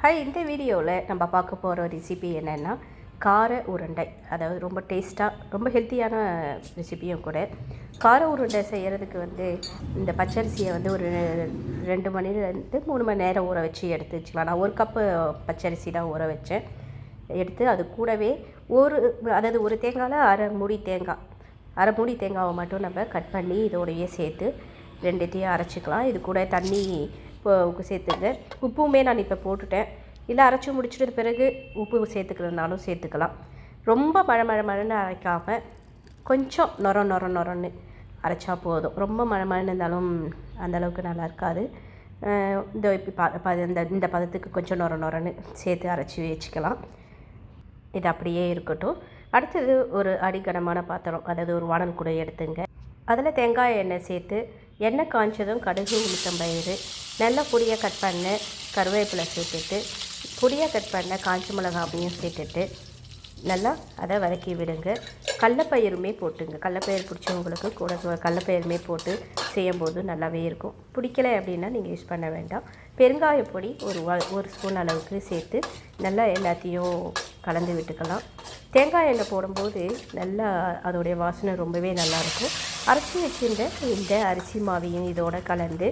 Hi இந்த வீடியோவில் நம்ம பார்க்க போகிற ரெசிபி என்னென்னா கார உருண்டை. அதாவது ரொம்ப டேஸ்ட்டாக ரொம்ப ஹெல்த்தியான ரெசிபியும் கூட. கார உருண்டை செய்கிறதுக்கு வந்து இந்த பச்சரிசியை வந்து ஒரு ரெண்டு மணிலேருந்து மூணு மணி நேரம் ஊற வச்சு எடுத்து வச்சுக்கலாம். நான் ஒரு கப்பு பச்சரிசி தான் ஊற வச்சேன். எடுத்து அது கூடவே ஒரு அதாவது ஒரு தேங்காயில் அரை மூடி தேங்காய். அரை மூடி தேங்காவை மட்டும் நம்ம கட் பண்ணி இதோடையே சேர்த்து ரெண்டுத்தையும் அரைச்சிக்கலாம். இது கூட தண்ணி இப்போ சேர்த்துங்க உப்புமே நான் இப்போ போட்டுட்டேன். இல்லை அரைச்சி முடிச்சிட்டு பிறகு உப்பு சேர்த்துக்கிறதுனாலும் சேர்த்துக்கலாம். ரொம்ப மழை மழை மழைன்னு அரைக்காமல் கொஞ்சம் நொர நொர நொரன்னு அரைச்சா போதும். ரொம்ப மழை மழைன்னு இருந்தாலும் அந்தளவுக்கு நல்லா இருக்காது. இந்த இப்போ ப இந்த இந்த பதத்துக்கு கொஞ்சம் நொர நொரன்னு சேர்த்து அரைச்சி வச்சுக்கலாம். இது அப்படியே இருக்கட்டும். அடுத்தது ஒரு அடிக்கனமான பாத்திரம் அதாவது ஒரு வானல் கூட எடுத்துங்க. அதில் தேங்காய் எண்ணெய் சேர்த்து எண்ணெய் காய்ச்சதும் கடுகு உளுத்தம்பயிறு நல்ல பொடியாக கட் பண்ண கருவேப்பிலை சேர்த்துட்டு பொடியாக கட் பண்ண காஞ்ச மிளகாவையும் சேர்த்துட்டு நல்லா அதை வதக்கி விடுங்க. கடலப்பயிருமே போட்டுங்க. கடலப்பயிர் பிடிச்சவங்களுக்கு கூட கடலப்பயிருமே போட்டு செய்யும்போது நல்லாவே இருக்கும். பிடிக்கல அப்படின்னா நீங்கள் யூஸ் பண்ண வேண்டாம். பெருங்காய பொடி ஒரு ஒரு ஸ்பூன் அளவுக்கு சேர்த்து நல்லா எல்லாத்தையும் கலந்து விட்டுக்கலாம். தேங்காய் எண்ணெய் போடும்போது நல்லா அதோடைய வாசனை ரொம்பவே நல்லாயிருக்கும் அரைச்சி வச்சிருந்த இந்த அரிசி மாவையும் இதோட கலந்து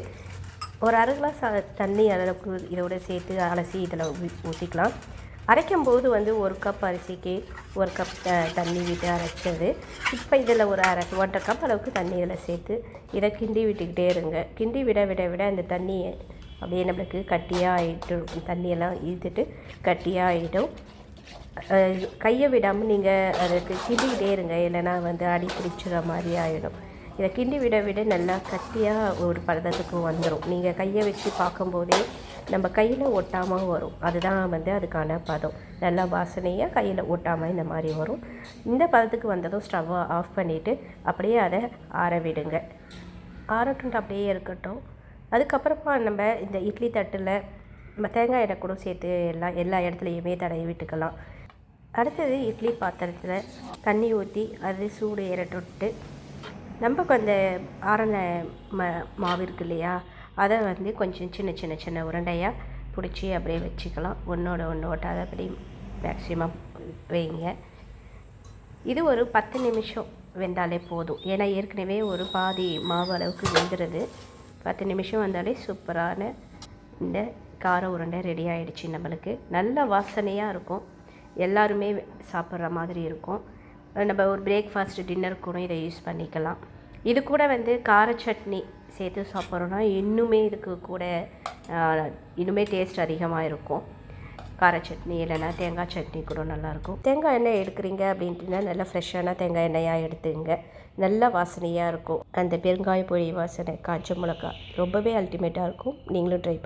ஒரு அரை கிளாஸ் தண்ணி அளவுக்கு இதோட சேர்த்து அலசி இதில் ஊற்றிக்கலாம் அரைக்கும் போது வந்து ஒரு கப் அரிசிக்கு ஒரு கப் த- தண்ணி விட்டு அரைச்சது. இப்போ இதில் ஒரு அரை ஒன்றரை கப் அளவுக்கு தண்ணி இதில் சேர்த்து இதை கிண்டி விட்டுக்கிட்டே இருங்க. கிண்டி விட விட விட இந்த தண்ணியை அப்படியே நம்மளுக்கு கட்டியாக ஆகிட்டு தண்ணியெல்லாம் இழுத்துட்டு கட்டியாக ஆகிடும் கையை விடாமல் நீங்கள் அதுக்கு கிண்டிக்கிட்டே இருங்க. இல்லைன்னா வந்து அடி பிடிச்சிற மாதிரி ஆகிடும் இதை கிண்டி விட விட நல்லா கட்டியாக ஒரு பதத்துக்கு வந்துடும் நீங்கள் கையை வச்சு பார்க்கும்போதே நம்ம கையில் ஒட்டாமல் வரும். அதுதான் வந்து அதுக்கான பதம். நல்லா வாசனையாக கையில் ஒட்டாமல் இந்த மாதிரி வரும். இந்த பதத்துக்கு வந்ததும் ஸ்டவ்வை ஆஃப் பண்ணிவிட்டு அப்படியே அதை ஆற விடுங்க. ஆறட்டும் அப்படியே இருக்கட்டும். அதுக்கப்புறமா நம்ம இந்த இட்லி தட்டில் நம்ம தேங்காய் எண்ணெய் கூட சேர்த்து எல்லா எல்லா இடத்துலையுமே தடவி விட்டுக்கலாம். அடுத்தது இட்லி பாத்திரத்தில் தண்ணி ஊற்றி அது சூடு ஏறட்டுட்டு நமக்கு அந்த ஆரண ம மாவு இருக்கு இல்லையா? அதை வந்து கொஞ்சம் சின்ன சின்ன சின்ன உருண்டையாக பிடிச்சி அப்படியே வச்சுக்கலாம். ஒன்றோட ஒன்று ஒட்டாத அப்படி மேக்ஸிமம் வைங்க. இது ஒரு பத்து நிமிஷம் வெந்தாலே போதும். ஏன்னா ஏற்கனவே ஒரு பாதி மாவு அளவுக்கு வெந்துடுது பத்து நிமிஷம் வந்தாலே சூப்பரான இந்த கார உருண்டை ரெடி ஆகிடுச்சு நம்மளுக்கு. நல்ல வாசனையாக இருக்கும். எல்லாருமே சாப்பிட்ற மாதிரி இருக்கும். நம்ம ஒரு பிரேக்ஃபாஸ்ட் டின்னர் கூட இதை யூஸ் பண்ணிக்கலாம். இது கூட வந்து கார சட்னி சேர்த்து சாப்பிட்றோன்னா இன்னுமே இதுக்கு கூட இன்னுமே டேஸ்ட் அதிகமாக இருக்கும். கார சட்னி இல்லைன்னா தேங்காய் சட்னி கூட நல்லாயிருக்கும் தேங்காய் எண்ணெய் எடுக்கிறீங்க அப்படின்ட்டுனா நல்லா ஃப்ரெஷ்ஷான தேங்காய் எண்ணெயாக எடுத்துங்க. நல்ல வாசனையாக இருக்கும். அந்த பெருங்காய பொடி வாசனை காய்ச்ச மிளகா ரொம்பவே அல்டிமேட்டாக இருக்கும். நீங்களும் ட்ரை